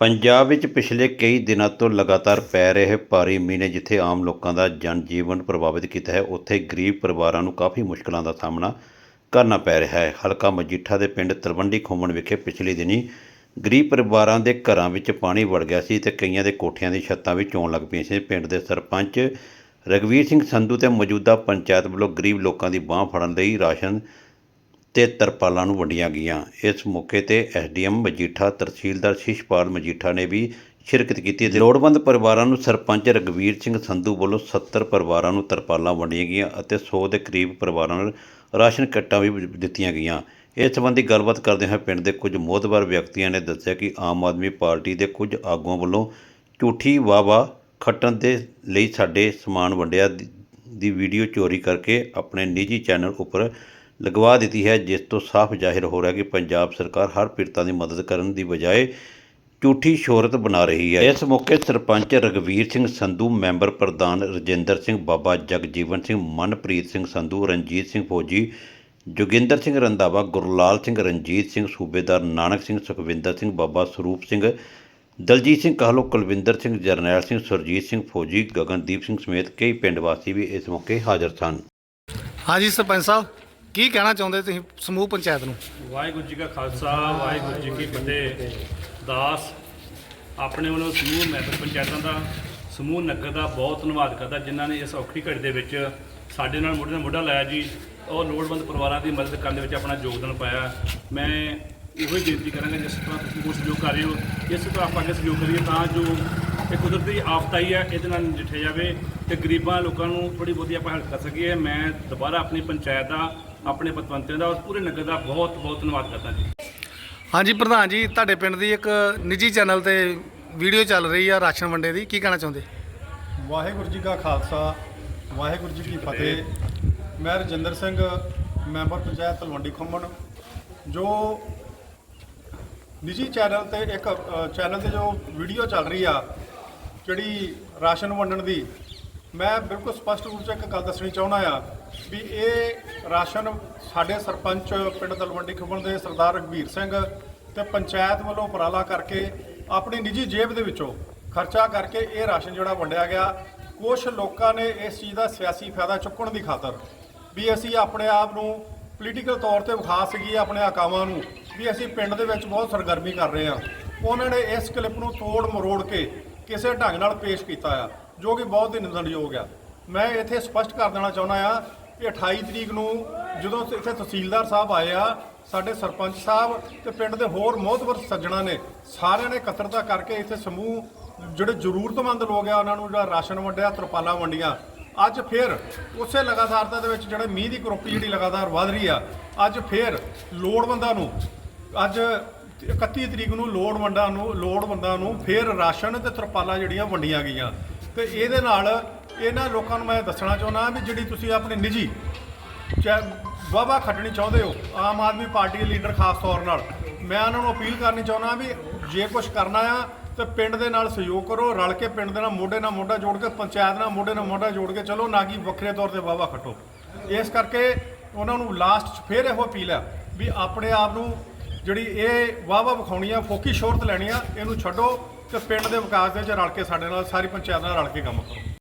ਪੰਜਾਬ ਵਿੱਚ ਪਿਛਲੇ ਕਈ ਦਿਨਾਂ ਤੋਂ ਲਗਾਤਾਰ ਪੈ ਰਹੇ ਭਾਰੀ ਮੀਂਹ ਨੇ ਜਿੱਥੇ ਆਮ ਲੋਕਾਂ ਦਾ ਜਨ ਜੀਵਨ ਪ੍ਰਭਾਵਿਤ ਕੀਤਾ ਹੈ, ਉੱਥੇ ਗਰੀਬ ਪਰਿਵਾਰਾਂ ਨੂੰ ਕਾਫੀ ਮੁਸ਼ਕਲਾਂ ਦਾ ਸਾਹਮਣਾ ਕਰਨਾ ਪੈ ਰਿਹਾ ਹੈ। ਹਲਕਾ ਮਜੀਠਾ ਦੇ ਪਿੰਡ ਤਲਵੰਡੀ ਖੁੰਮਣ ਵਿਖੇ ਪਿਛਲੇ ਦਿਨੀ ਗਰੀਬ ਪਰਿਵਾਰਾਂ ਦੇ ਘਰਾਂ ਵਿੱਚ ਪਾਣੀ ਵੜ ਗਿਆ ਸੀ ਤੇ ਕਈਆਂ ਦੇ ਕੋਠਿਆਂ ਦੀ ਛੱਤਾਂ ਵੀ ਚੋਣ ਲੱਗ ਪਈਆਂ ਸੀ। ਪਿੰਡ ਦੇ ਸਰਪੰਚ ਰਗਵੀਰ ਸਿੰਘ ਸੰਧੂ ਤੇ ਮੌਜੂਦਾ ਪੰਚਾਇਤ ਵੱਲੋਂ ਗਰੀਬ ਲੋਕਾਂ ਦੀ ਬਾਹ ਫੜਨ ਲਈ ਰਾਸ਼ਨ ਤੇ ਤਰਪਾਲਾਂ ਨੂੰ ਵੰਡੀਆਂ ਗਈਆਂ। ਇਸ ਮੌਕੇ ਤੇ ਐਸਡੀਐਮ ਮਜੀਠਾ, ਤਹਿਸੀਲਦਾਰ ਸ਼ਿਸ਼ਪਾਲ ਮਜੀਠਾ ਨੇ ਵੀ ਸ਼ਿਰਕਤ ਕੀਤੀ ਤੇ ਲੋੜਵੰਦ ਪਰਿਵਾਰਾਂ ਨੂੰ ਸਰਪੰਚ ਰਗਵੀਰ ਸਿੰਘ ਸੰਧੂ ਵੱਲੋਂ 70 ਪਰਿਵਾਰਾਂ ਨੂੰ ਤਰਪਾਲਾਂ ਵੰਡੀਆਂ ਗਈਆਂ ਅਤੇ 100 ਦੇ ਕਰੀਬ ਪਰਿਵਾਰਾਂ ਨੂੰ ਰਾਸ਼ਨ ਕਿੱਟਾਂ ਵੀ ਦਿੱਤੀਆਂ ਗਈਆਂ। ਇਸ ਸੰਬੰਧੀ ਗੱਲਬਾਤ ਕਰਦੇ ਹੋਏ ਪਿੰਡ ਦੇ ਕੁਝ ਮੋਹਤਬਰ ਵਿਅਕਤੀਆਂ ਨੇ ਦੱਸਿਆ ਕਿ ਆਮ ਆਦਮੀ ਪਾਰਟੀ ਦੇ ਕੁਝ ਆਗੂਆਂ ਵੱਲੋਂ ਝੂਠੀ ਵਾਵਾ ਖੱਟਣ ਦੇ ਲਈ ਸਾਡੇ ਸਮਾਨ ਵੰਡਿਆ ਦੀ- ਦੀ ਵੀਡੀਓ ਚੋਰੀ ਕਰਕੇ ਆਪਣੇ ਨਿੱਜੀ ਚੈਨਲ ਉੱਪਰ ਲਗਵਾ ਦਿੱਤੀ ਹੈ, ਜਿਸ ਤੋਂ ਸਾਫ਼ ਜ਼ਾਹਿਰ ਹੋ ਰਿਹਾ ਕਿ ਪੰਜਾਬ ਸਰਕਾਰ ਹਰ ਪੀੜਤਾਂ ਦੀ ਮਦਦ ਕਰਨ ਦੀ ਬਜਾਏ ਝੂਠੀ ਸ਼ੋਹਰਤ ਬਣਾ ਰਹੀ ਹੈ। ਇਸ ਮੌਕੇ ਸਰਪੰਚ ਰਗਵੀਰ ਸਿੰਘ ਸੰਧੂ, ਮੈਂਬਰ ਪ੍ਰਧਾਨ ਰਜਿੰਦਰ ਸਿੰਘ ਬਾਬਾ ਜਗਜੀਵਨ ਸਿੰਘ, ਮਨਪ੍ਰੀਤ ਸਿੰਘ ਸੰਧੂ, ਰਣਜੀਤ ਸਿੰਘ ਫੌਜੀ, ਜੋਗਿੰਦਰ ਸਿੰਘ ਰੰਧਾਵਾ, ਗੁਰਲਾਲ ਸਿੰਘ, ਰਣਜੀਤ ਸਿੰਘ ਸੂਬੇਦਾਰ, ਨਾਨਕ ਸਿੰਘ, ਸੁਖਵਿੰਦਰ ਸਿੰਘ, ਬਾਬਾ ਸਰੂਪ ਸਿੰਘ, ਦਲਜੀਤ ਸਿੰਘ ਕਾਹਲੋ, ਕੁਲਵਿੰਦਰ ਸਿੰਘ, ਜਰਨੈਲ ਸਿੰਘ, ਸੁਰਜੀਤ ਸਿੰਘ ਫੌਜੀ, ਗਗਨਦੀਪ ਸਿੰਘ ਸਮੇਤ ਕਈ ਪਿੰਡ ਵਾਸੀ ਵੀ ਇਸ ਮੌਕੇ ਹਾਜ਼ਰ ਸਨ। ਹਾਂਜੀ, ਸਰਪੰਚ ਸਾਹਿਬ। ਕੀ ਕਹਿਣਾ ਚਾਹੁੰਦੇ ਤੁਸੀਂ ਸਮੂਹ ਪੰਚਾਇਤ ਨੂੰ? ਵਾਹਿਗੁਰੂ ਜੀ ਕਾ ਖਾਲਸਾ, ਵਾਹਿਗੁਰੂ ਜੀ ਕੀ ਫਤਿਹ। ਦਾਸ, ਆਪਣੇ ਵੱਲੋਂ ਸਮੂਹ ਮੈਂਬਰ ਪੰਚਾਇਤਾਂ ਦਾ, ਸਮੂਹ ਨਗਰ ਦਾ ਬਹੁਤ ਧੰਨਵਾਦ ਕਰਦਾ, ਜਿਨ੍ਹਾਂ ਨੇ ਇਸ ਔਖੀ ਘੜੀ ਦੇ ਵਿੱਚ ਸਾਡੇ ਨਾਲ ਮੋਢੇ ਨਾਲ ਮੋਢਾ ਲਾਇਆ ਜੀ। ਔਰ ਲੋੜਵੰਦ ਪਰਿਵਾਰਾਂ ਦੀ ਮਦਦ ਕਰਨ ਦੇ ਵਿੱਚ ਆਪਣਾ ਯੋਗਦਾਨ ਪਾਇਆ। ਮੈਂ ਇਹੋ ਹੀ ਬੇਨਤੀ ਕਰਾਂਗਾ, ਜਿਸ ਤਰ੍ਹਾਂ ਤੁਸੀਂ ਕੋਈ ਸਹਿਯੋਗ ਕਰ ਰਹੇ ਹੋ, ਇਸ ਤਰ੍ਹਾਂ ਆਪਾਂ ਅੱਗੇ ਸਹਿਯੋਗ ਕਰੀਏ ਤਾਂ ਜੋ ਇਹ ਕੁਦਰਤੀ ਆਫਤ ਆਈ ਹੈ, ਇਹਦੇ ਨਾਲ ਨਜਿੱਠਿਆ ਜਾਵੇ ਤੇ ਗਰੀਬਾਂ ਲੋਕਾਂ ਨੂੰ ਥੋੜੀ ਬਹੁਤੀ ਆਪਾਂ ਹੈਲਪ ਕਰ ਸਕੀਏ। ਮੈਂ ਦੁਬਾਰਾ ਆਪਣੀ ਪੰਚਾਇਤ ਦਾ ਆਪਣੇ ਪਤਵੰਤਿਆਂ ਦਾ ਔਰ ਪੂਰੇ ਨਗਰ ਦਾ ਬਹੁਤ ਬਹੁਤ ਧੰਨਵਾਦ ਕਰਦਾ ਜੀ। ਹਾਂਜੀ ਪ੍ਰਧਾਨ ਜੀ ਤੁਹਾਡੇ ਪਿੰਡ ਦੀ ਇੱਕ ਨਿੱਜੀ ਚੈਨਲ ਤੇ ਵੀਡੀਓ ਚੱਲ ਰਹੀ ਆ ਰਾਸ਼ਨ ਵੰਡੇ ਦੀ ਕੀ ਕਹਿਣਾ ਚਾਹੁੰਦੇ? ਵਾਹਿਗੁਰੂ ਜੀ ਕਾ ਖਾਲਸਾ ਵਾਹਿਗੁਰੂ ਜੀ ਕੀ ਫਤਿਹ। ਮੈਂ ਰਜਿੰਦਰ ਸਿੰਘ ਮੈਂਬਰ ਪੰਚਾਇਤ ਤਲਵੰਡੀ ਖੰਮਣ ਜੋ ਨਿੱਜੀ ਚੈਨਲ ਤੇ ਇੱਕ ਚੈਨਲ ਤੇ ਜੋ ਵੀਡੀਓ ਚੱਲ ਰਹੀ ਆ ਜਿਹੜੀ ਰਾਸ਼ਨ ਵੰਡਣ ਦੀ ਮੈਂ ਬਿਲਕੁਲ ਸਪਸ਼ਟ ਰੂਪ 'ਚ ਇੱਕ ਗੱਲ ਦੱਸਣੀ ਚਾਹੁੰਦਾ ਆ ਵੀ ਇਹ ਰਾਸ਼ਨ ਸਾਡੇ ਸਰਪੰਚ ਪਿੰਡ ਤਲਵੰਡੀ ਖੁਬਣ ਦੇ ਸਰਦਾਰ ਰਘਬੀਰ ਸਿੰਘ ਤੇ ਪੰਚਾਇਤ ਵੱਲੋਂ ਉਪਰਾਲਾ ਕਰਕੇ ਆਪਣੀ ਨਿੱਜੀ ਜੇਬ ਦੇ ਵਿੱਚੋਂ ਖਰਚਾ ਕਰਕੇ ਇਹ ਰਾਸ਼ਨ ਜਿਹੜਾ ਵੰਡਿਆ ਗਿਆ ਕੁਝ ਲੋਕਾਂ ਨੇ ਇਸ ਚੀਜ਼ ਦਾ ਸਿਆਸੀ ਫਾਇਦਾ ਚੁੱਕਣ ਦੀ ਖਾਤਰ ਵੀ ਅਸੀਂ ਆਪਣੇ ਆਪ ਨੂੰ ਪੋਲੀਟੀਕਲ ਤੌਰ ਤੇ ਵਿਖਾ ਸਕੀਏ ਆਪਣੇ ਆਕਾਵਾਂ ਨੂੰ ਵੀ ਅਸੀਂ ਪਿੰਡ ਦੇ ਵਿੱਚ ਬਹੁਤ ਸਰਗਰਮੀ ਕਰ ਰਹੇ ਹਾਂ। ਉਹਨਾਂ ਨੇ ਇਸ ਕਲਿੱਪ ਨੂੰ ਤੋੜ ਮਰੋੜ ਕੇ ਕਿਸੇ ਢੰਗ ਨਾਲ ਪੇਸ਼ ਕੀਤਾ ਆ, ਜੋ ਕਿ ਬਹੁਤ ਹੀ ਨਿੰਦਣਯੋਗ ਆ। ਮੈਂ ਇੱਥੇ ਸਪਸ਼ਟ ਕਰ ਦੇਣਾ ਚਾਹੁੰਦਾ ਆ ਕਿ 28 ਤਰੀਕ ਨੂੰ ਜਦੋਂ ਇੱਥੇ ਤਹਿਸੀਲਦਾਰ ਸਾਹਿਬ ਆਏ ਆ, ਸਾਡੇ ਸਰਪੰਚ ਸਾਹਿਬ ਤੇ ਪਿੰਡ ਦੇ ਹੋਰ ਮੋਹਤਵਰ ਸੱਜਣਾ ਨੇ, ਸਾਰਿਆਂ ਨੇ ਇਕੱਤਰਤਾ ਕਰਕੇ ਇੱਥੇ ਸਮੂਹ ਜਿਹੜੇ ਜ਼ਰੂਰਤਮੰਦ ਲੋਕ ਆ, ਉਹਨਾਂ ਨੂੰ ਜਿਹੜਾ ਰਾਸ਼ਨ ਵੰਡਿਆ, ਤਰਪਾਲਾਂ ਵੰਡੀਆਂ। ਅੱਜ ਫਿਰ ਉਸੇ ਲਗਾਤਾਰਤਾ ਦੇ ਵਿੱਚ ਜਿਹੜੇ ਮੀਂਹ ਦੀ ਕਰੋਪੀ ਜਿਹੜੀ ਲਗਾਤਾਰ ਵਧ ਰਹੀ ਆ, ਅੱਜ ਫਿਰ ਲੋੜਵੰਦਾਂ ਨੂੰ, ਅੱਜ 31 ਤਰੀਕ ਨੂੰ ਲੋੜਵੰਦਾਂ ਨੂੰ ਲੋੜਵੰਦਾਂ ਨੂੰ ਫਿਰ ਰਾਸ਼ਨ ਤੇ ਤਰਪਾਲਾਂ ਜਿਹੜੀਆਂ ਵੰਡੀਆਂ ਗਈਆਂ। ਤੇ ਇਹਦੇ ਨਾਲ ਇਹਨਾਂ ਲੋਕਾਂ ਨੂੰ ਮੈਂ ਦੱਸਣਾ ਚਾਹੁੰਦਾ ਵੀ ਜਿਹੜੀ ਤੁਸੀਂ ਆਪਣੇ ਨਿੱਜੀ ਵਾਵਾ ਖੱਟਣੀ ਚਾਹੁੰਦੇ ਹੋ, ਆਮ ਆਦਮੀ ਪਾਰਟੀ ਦੇ ਲੀਡਰ ਖਾਸ ਤੌਰ ਨਾਲ, ਮੈਂ ਉਹਨਾਂ ਨੂੰ ਅਪੀਲ ਕਰਨੀ ਚਾਹੁੰਦਾ ਵੀ ਜੇ ਕੁਝ ਕਰਨਾ ਆ ਤੇ ਪਿੰਡ ਦੇ ਨਾਲ ਸਹਿਯੋਗ ਕਰੋ, ਰਲ ਕੇ ਪਿੰਡ ਦੇ ਨਾਲ ਮੋਢੇ ਨਾਲ ਮੋਢਾ ਜੋੜ ਕੇ, ਪੰਚਾਇਤ ਨਾਲ ਮੋਢੇ ਨਾਲ ਮੋਢਾ ਜੋੜ ਕੇ ਚਲੋ, ਨਾ ਕਿ ਵੱਖਰੇ ਤੌਰ ਤੇ ਵਾਵਾ ਖੱਟੋ। ਇਸ ਕਰਕੇ ਉਹਨਾਂ ਨੂੰ ਲਾਸਟ 'ਚ ਫੇਰ ਇਹੋ ਅਪੀਲ ਆ ਵੀ ਆਪਣੇ ਆਪ ਨੂੰ ਜਿਹੜੀ ਇਹ ਵਾਵਾ ਵਿਖਾਉਣੀ ਆ, ਫੋਕੀ ਸ਼ੋਹਰਤ ਲੈਣੀ ਆ, ਇਹਨੂੰ ਛੱਡੋ ਤੇ ਪਿੰਡ ਦੇ ਵਿਕਾਸ ਦੇ ਵਿੱਚ ਰਲ ਕੇ ਸਾਡੇ ਨਾਲ, ਸਾਰੀ ਪੰਚਾਇਤ ਨਾਲ ਰਲ ਕੇ ਕੰਮ ਕਰੋ।